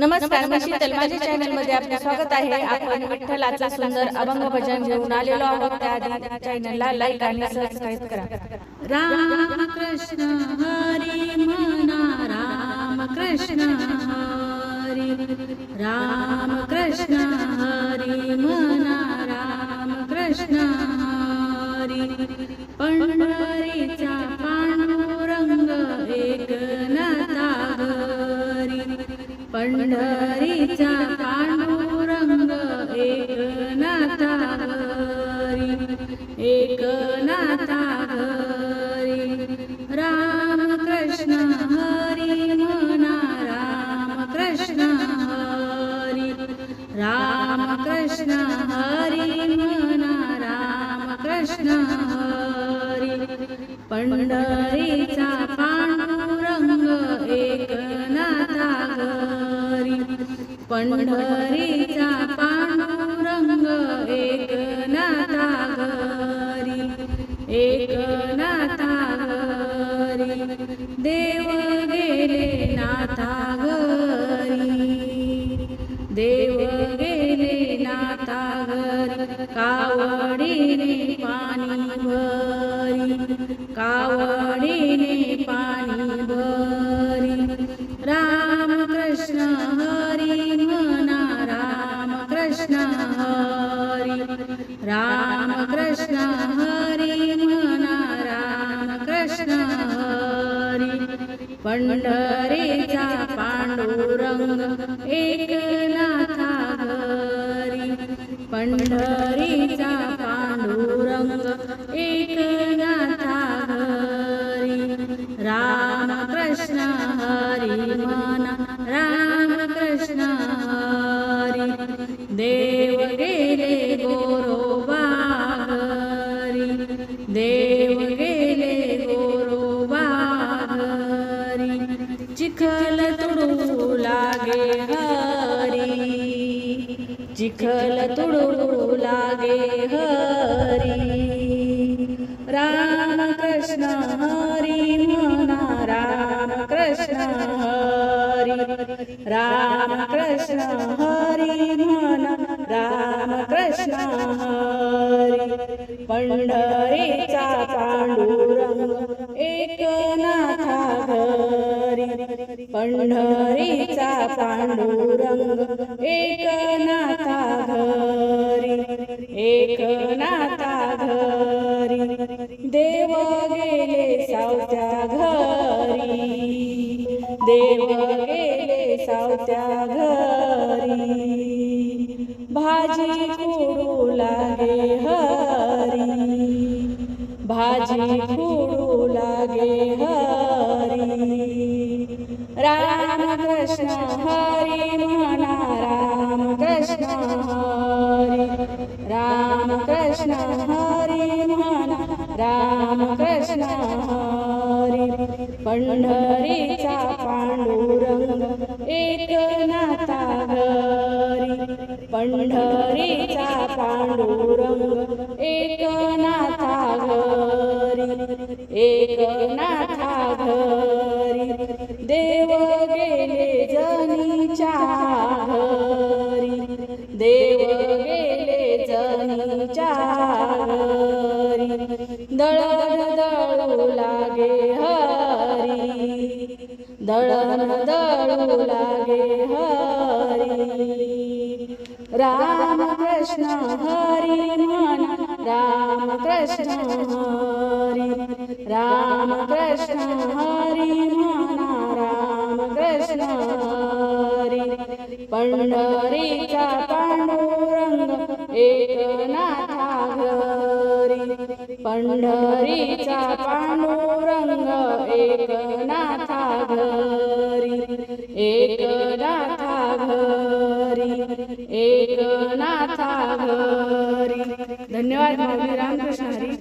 नमस्कार मी शीतल माझ्या चॅनलमध्ये आपले स्वागत आहे. आपण विठ्ठलाचं सुंदर अभंग भजन घेऊन आलेलो आहोत. त्या चॅनलला लाईक आणि सबस्क्राईब करा. राम कृष्ण हरी म्हणा राम कृष्ण हरी राम पंढरीचा पांडुरंग एकनाथा घरी एकनाथा घरी राम कृष्ण हरी म्हणा राम कृष्ण हरी राम कृष्ण हरी म्हणा राम कृष्ण हरी पंढरीचा पांडुरंग पंढरीचा पांडुरंग एकनाथा घरी एकनाथा घरी देव गेले नाथा घरी देव गेले नाथा घरी कावडीने पाणी भरी कावड राम कृष्ण हरी म्हणा राम कृष्ण हरी। पंढरीचा पांडुरंग एकनाथा हरी। पंढरीचा पांडुरंग एकनाथा हरी। राम कृष्ण हरी म्हणा राम कृष्ण हरी। देव चिखल तुडू लागे हरी। चिखल तुडू लागे हरी। राम कृष्ण हरी म्हणा राम कृष्ण हरी। राम कृष्ण हरी म्हणा राम कृष्ण हरी। पंढरीचा पांडुरंग एकनाथा घर। पंढरीचा पांडुरंग एकनाथा घरी एकनाथा घरी देव गेले सावत्या घरी देव गेले सावत्या घरी. भाजी कुडू लागे हरी भाजी कृष्ण हरी म्हणा राम कृष्ण हरी राम कृष्ण हरी म्हणा राम कृष्ण हरी पंढरीचा पांडुरंग एकनाथा घरी. पंढरीचा पांडुरंग देव गेले जनीच्या दळण दळू लागे हरी दळण दळू लागे हरी. राम कृष्ण हरी म्हण राम कृष्ण हरी राम कृष्ण हरी म्हणा राम कृष्ण हरी. पंढरीचा एकनाथा घरी पंढरीचा पांडुरंग एकनाथा घरी एकनाथा घरी एकनाथा घरी धन्यवाद माऊली रामकृष्ण हरी.